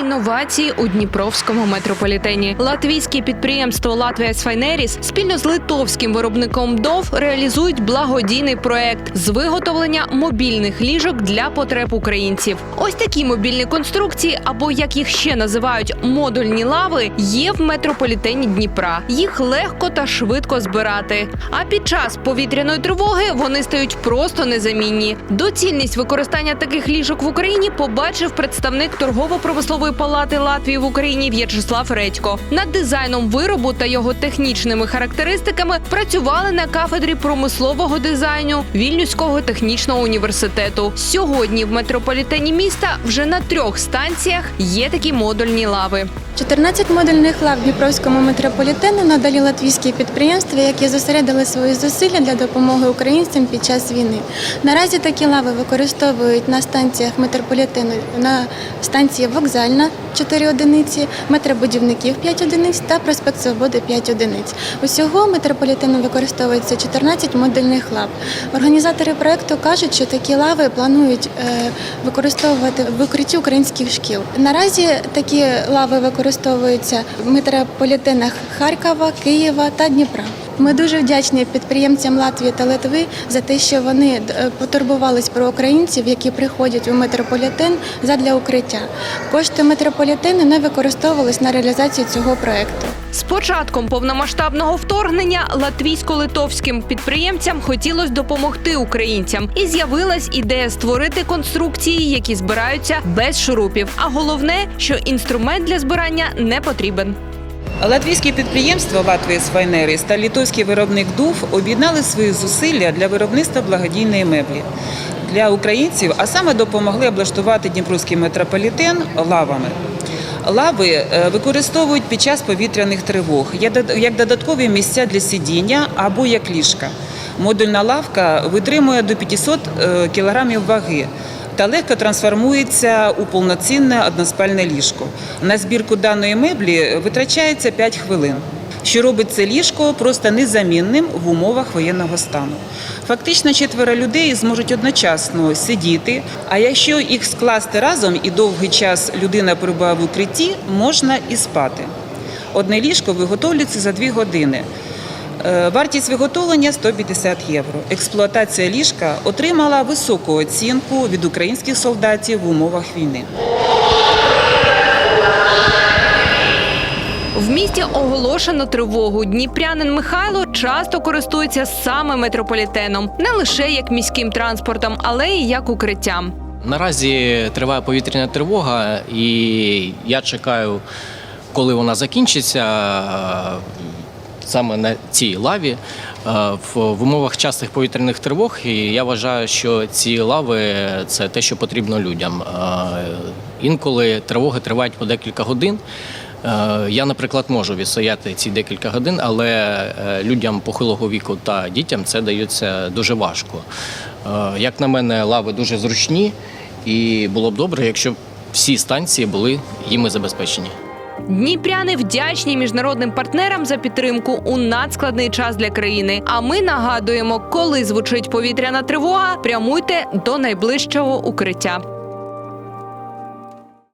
інновації у Дніпровському метрополітені. Латвійське підприємство Латвія Сфайнеріс спільно з литовським виробником ДОВ реалізують благодійний проект з виготовлення мобільних ліжок для потреб українців. Ось такі мобільні конструкції, або як їх ще називають модульні лави, є в метрополітені Дніпра. Їх легко та швидко збирати. А під час повітряної тривоги вони стають просто незамінні. Доцільність використання таких ліжок в Україні побачив представник торгово-промислової палати Латвії в Україні В'ячеслав Редько. Над дизайном виробу та його технічними характеристиками працювали на кафедрі промислового дизайну Вільнюського технічного університету. Сьогодні в метрополітені міста вже на трьох станціях є такі модульні лави. 14 модульних лав Дніпровському метрополітену надалі латвійські підприємства, які зосередили свої зусилля для допомоги українцям під час війни. Наразі такі лави використовують на станціях метрополітену на станції Вокзальна 4 одиниці, метробудівників 5 одиниць та проспект Свободи 5 одиниць. Усього метрополітену використовується 14 модульних лав. Організатори проекту кажуть, що такі лави планують е, використовувати в укритті українських шкіл. Наразі такі лави використовуються в метрополітенах Харкова, Києва та Дніпра. Ми дуже вдячні підприємцям Латвії та Литви за те, що вони е, потурбувались про українців, які приходять у метрополітен задля укриття. Кошти метрополітену не використовувались на реалізацію цього проекту. З початком повномасштабного вторгнення латвійсько-литовським підприємцям хотілося допомогти українцям, і з'явилась ідея створити конструкції, які збираються без шурупів. А головне, що інструмент для збирання не потрібен. Латвійське підприємство Латвія Свайнеріс та літовський виробник ДУФ об'єднали свої зусилля для виробництва благодійної меблі для українців, а саме допомогли облаштувати Дніпровський метрополітен лавами. Лави е, використовують під час повітряних тривог як додаткові місця для сидіння або як ліжка. Модульна лавка витримує до 500 е, кілограмів ваги та легко трансформується у повноцінне односпальне ліжко. На збірку даної меблі витрачається 5 хвилин, що робить це ліжко просто незамінним в умовах воєнного стану. Фактично четверо людей зможуть одночасно сидіти, а якщо їх скласти разом і довгий час людина перебуває в укритті, можна і спати. Одне ліжко виготовлюється за 2 години. Е, Вартість виготовлення 150 євро. Експлуатація ліжка отримала високу оцінку від українських солдатів в умовах війни. В місті оголошено тривогу. Дніпрянин Михайло часто користується саме метрополітеном, не лише як міським транспортом, але й як укриттям. Наразі триває повітряна тривога, і я чекаю, коли вона закінчиться саме на цій лаві. Е, В, умовах частих повітряних тривог, і я вважаю, що ці лави це те, що потрібно людям. Е, Інколи тривоги тривають по декілька годин. Е, Я, наприклад, можу відстояти ці декілька годин, але людям похилого віку та дітям це дається дуже важко. Як на мене, лави дуже зручні, і було б добре, якщо б всі станції були їми забезпечені. Дніпряни вдячні міжнародним партнерам за підтримку у надскладний час для країни. А ми нагадуємо, коли звучить повітряна тривога, прямуйте до найближчого укриття.